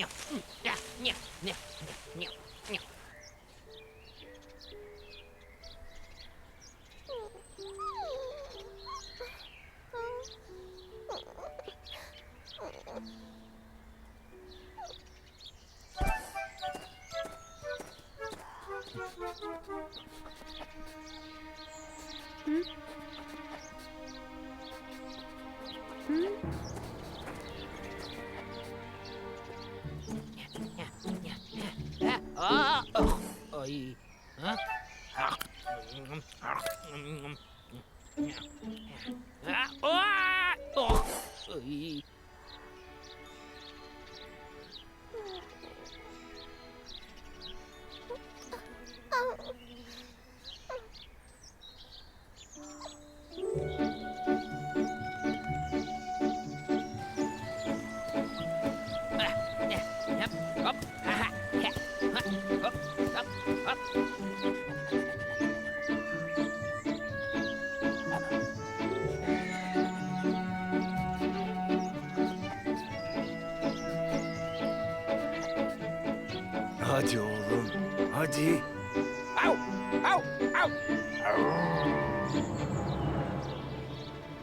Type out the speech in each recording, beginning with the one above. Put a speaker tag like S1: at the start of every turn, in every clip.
S1: にゃにゃにゃにゃにゃにゃんん？Ay. Ha?
S2: Hadi oğlum, hadi.
S1: Au, au, au.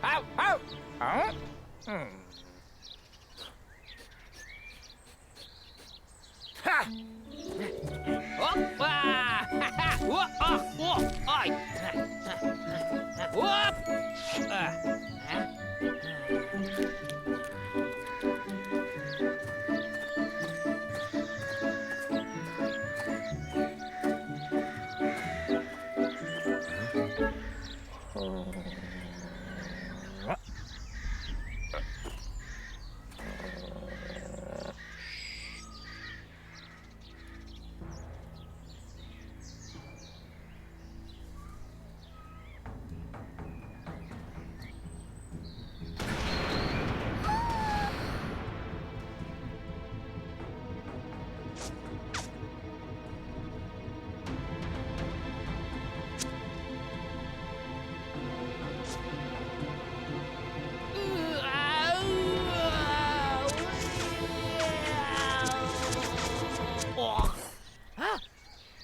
S1: Au, au. Au. Hmm. Ha. Hoppa. Hua, ah, hua, ay.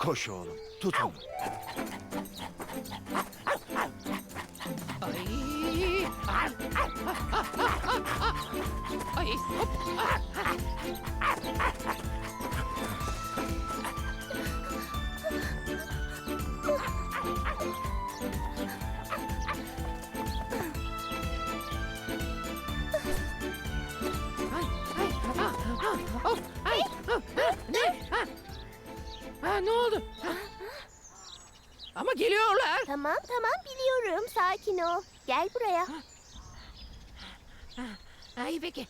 S2: Koş oğlum, tut onu.
S1: ay. Ay, hop.
S3: Tamam tamam biliyorum. Sakin ol. Gel buraya.
S1: Ay peki.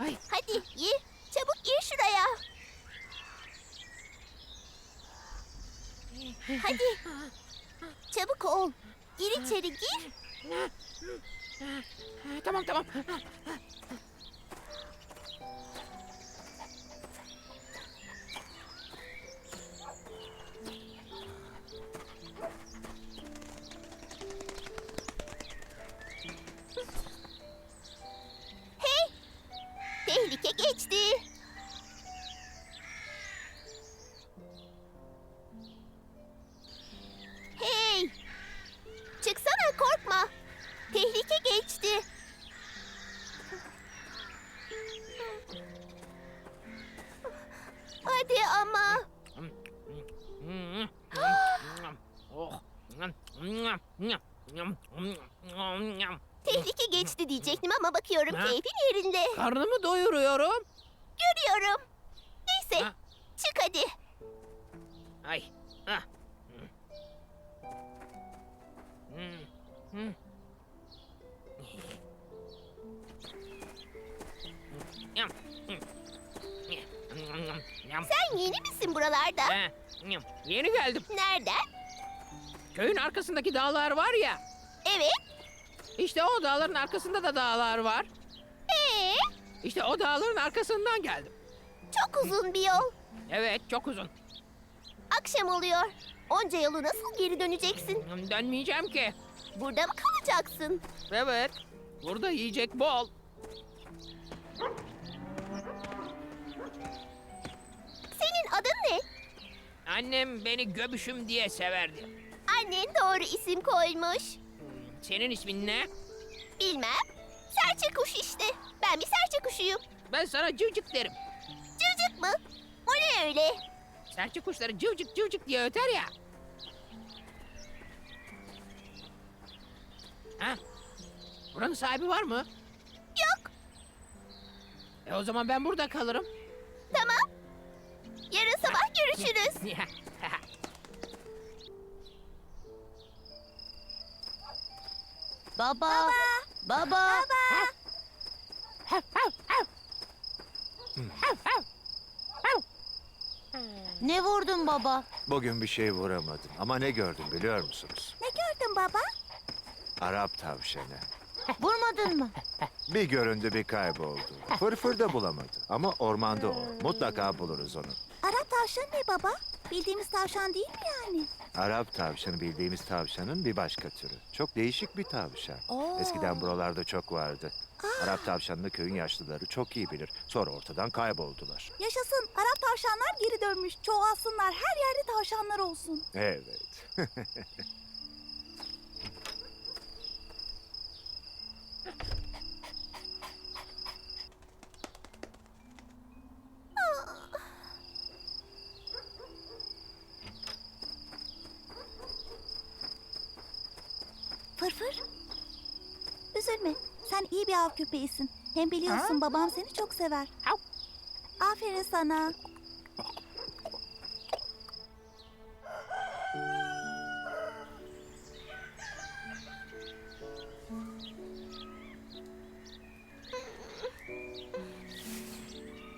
S1: Ay,
S3: Hadi gir. Çabuk gir şuraya. Hadi. Çabuk ol. Gir içeri gir.
S1: tamam tamam.
S3: Geçti. Hey. Çıksana korkma. Tehlike geçti. Hadi ama.
S1: Oh.
S3: Tehlike geçti diyecektim ama bakıyorum
S1: Ha?
S3: keyfin yerinde.
S1: Karnımı doyuruyorum.
S3: Görüyorum. Neyse
S1: Ha?
S3: çık hadi.
S1: Ay. Ah. Hmm. Hmm. Yum. Yum, yum, yum.
S3: Sen yeni misin buralarda?
S1: Ha, yum. Yeni geldim.
S3: Nereden?
S1: Köyün arkasındaki dağlar var ya.
S3: Evet.
S1: İşte o dağların arkasında da dağlar var.
S3: Ee,
S1: İşte o dağların arkasından geldim.
S3: çok uzun bir yol.
S1: Evet, çok uzun.
S3: Akşam oluyor. Onca yolu nasıl geri döneceksin?
S1: Dönmeyeceğim ki.
S3: Burada mı kalacaksın?
S1: Evet, burada yiyecek bol.
S3: Senin adın ne?
S1: Annem beni göbüşüm diye severdi.
S3: Annen doğru isim koymuş.
S1: Senin ismin ne?
S3: Bilmem. Serçe kuş işte. Ben bir serçe kuşuyum.
S1: Ben sana cıvcık derim.
S3: Cıvcık mı? O ne öyle?
S1: Serçe kuşları cıvcık cıvcık diye öter ya. Ha? Buranın sahibi var mı?
S3: Yok.
S1: E o zaman ben burada kalırım.
S3: Tamam. Yarın sabah görüşürüz.
S4: Baba. Baba. Ne vurdun baba?
S2: Bugün bir şey vuramadım ama ne gördüm biliyor musunuz?
S3: Ne gördün baba?
S2: Arap tavşanı.
S4: Vurmadın mı?
S2: Bir göründü bir kayboldu. Fırfır da bulamadı ama ormanda o. Mutlaka buluruz onu.
S3: Arap tavşan ne baba? Bildiğimiz tavşan değil mi yani?
S2: Arap tavşanı bildiğimiz tavşanın bir başka türü. Çok değişik bir tavşan.
S3: Oo.
S2: Eskiden buralarda çok vardı. Arap tavşanını köyün yaşlıları çok iyi bilir. Sonra ortadan kayboldular.
S5: Yaşasın. Arap tavşanlar geri dönmüş. Çoğalsınlar. Her yerde tavşanlar olsun.
S2: Evet.
S5: Fırfır. Üzülme. Sen iyi bir av köpeğisin. Hem biliyorsun babam seni çok sever.
S1: Hav.
S5: Aferin sana.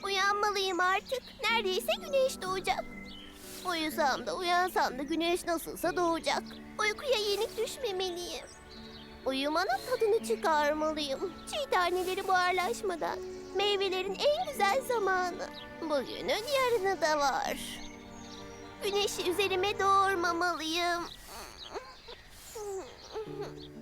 S3: Uyanmalıyım artık. Neredeyse güneş doğacak. Uyusam da uyansam da güneş nasılsa doğacak. Uykuya yenik düşmemeliyim. Uyumanın tadını çıkarmalıyım. Çiğ taneleri buharlaşmadan. Meyvelerin en güzel zamanı. Bugünün yarını da var. Güneşi üzerime doğurmamalıyım.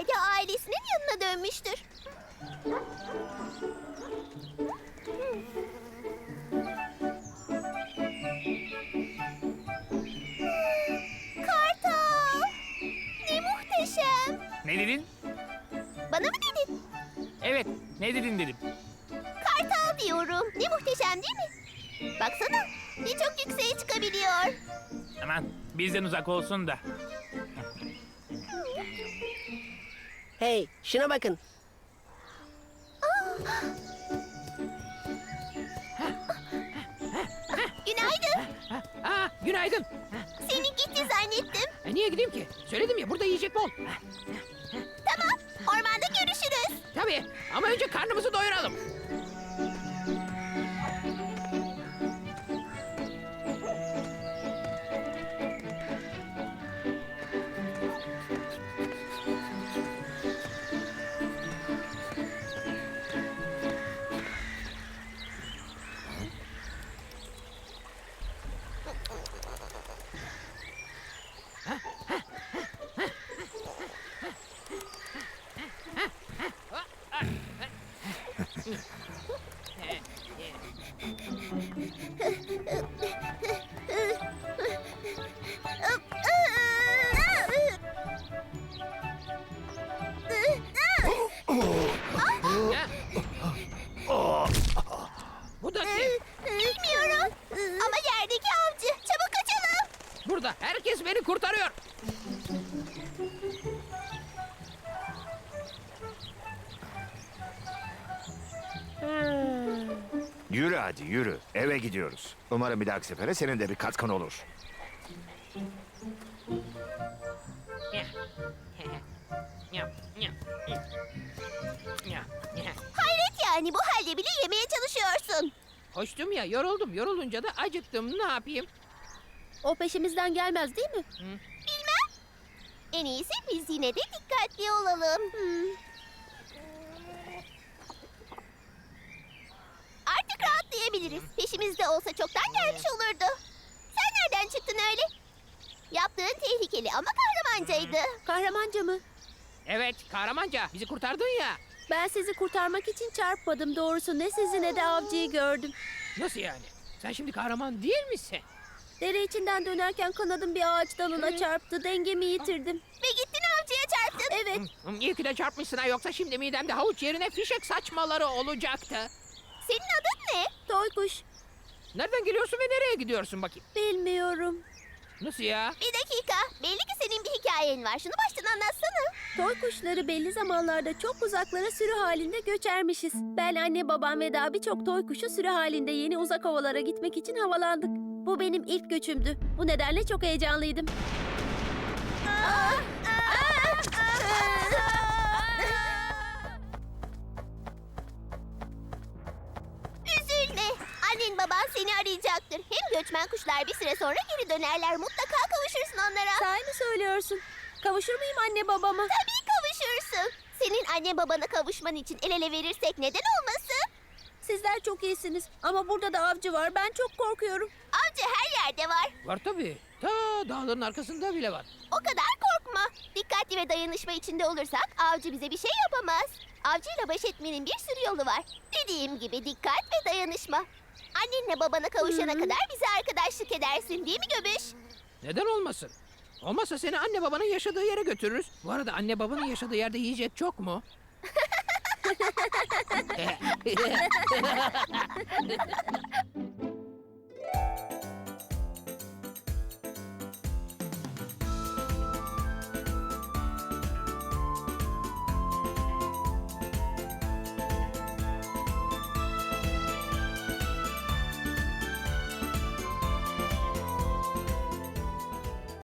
S3: Herhalde ailesinin yanına dönmüştür. Kartal! Ne muhteşem!
S6: Ne dedin?
S3: Bana mı dedin?
S6: Evet, ne dedin dedim.
S3: Kartal diyorum. Ne muhteşem değil mi? Baksana. Ne çok yükseğe çıkabiliyor.
S6: Aman bizden uzak olsun da.
S7: Hey, şuna bakın.
S3: Günaydın.
S1: Aa, günaydın.
S3: Seni gitti zannettim.
S1: E, niye gideyim ki? Söyledim ya burada yiyecek bol.
S3: Tamam. Ormanda görüşürüz.
S1: Tabii ama önce karnımızı doyuralım. Burada herkes beni kurtarıyor.
S2: Yürü hadi yürü. Eve gidiyoruz. Umarım bir dahaki sefere senin de bir katkın olur.
S3: Hayret yani bu halde bile yemeye çalışıyorsun.
S1: Koştum ya yoruldum. Yorulunca da acıktım. Ne yapayım?
S3: O peşimizden gelmez değil mi?
S1: Hı.
S3: Bilmem. En iyisi biz yine de dikkatli olalım. Artık rahatlayabiliriz. Peşimizde olsa çoktan gelmiş olurdu. Sen nereden çıktın öyle? Yaptığın tehlikeli ama kahramancaydı.
S8: Kahramanca mı?
S1: Evet kahramanca bizi kurtardın ya.
S8: Ben sizi kurtarmak için çarpmadım doğrusu. Ne sizi ne de avcıyı gördüm.
S1: Nasıl yani? Sen şimdi kahraman değil misin?
S8: Dere içinden dönerken kanadım bir ağaç dalına çarptı. Dengemi yitirdim.
S3: Ve gittin avcıya çarptın.
S8: Evet,
S1: Hmm, İyi ki de çarpmışsın ha yoksa şimdi midemde havuç yerine fişek saçmaları olacaktı.
S3: Senin adın ne?
S8: toykuş.
S1: Nereden geliyorsun ve nereye gidiyorsun bakayım?
S8: Bilmiyorum.
S1: Nasıl ya?
S3: Bir dakika. Belli ki senin bir hikayen var. Şunu baştan anlatsana.
S8: Toy kuşları belli zamanlarda çok uzaklara sürü halinde göçermişiz. Ben, anne, babam ve daha birçok toy kuşu sürü halinde yeni uzak ovalara gitmek için havalandık. Bu benim ilk göçümdü. Bu nedenle çok heyecanlıydım.
S3: Üzülme. Göçmen kuşlar bir süre sonra geri dönerler. Mutlaka kavuşursun onlara.
S8: Sahi mi söylüyorsun? Kavuşur muyum anne babama?
S3: Tabii kavuşursun. Senin anne babana kavuşman için el ele verirsek neden olmasın?
S8: Sizler çok iyisiniz ama burada da avcı var. Ben çok korkuyorum.
S3: Avcı her yerde var.
S1: Var tabii. Ta dağların arkasında bile var.
S3: O kadar korkma. Dikkatli ve dayanışma içinde olursak avcı bize bir şey yapamaz. Avcıyla baş etmenin bir sürü yolu var. Dediğim gibi dikkat ve dayanışma. Annenle babana kavuşana kadar bize arkadaşlık edersin değil mi Göbüş?
S1: Neden olmasın? Olmazsa seni anne babanın yaşadığı yere götürürüz. Bu arada anne babanın yaşadığı yerde yiyecek çok mu?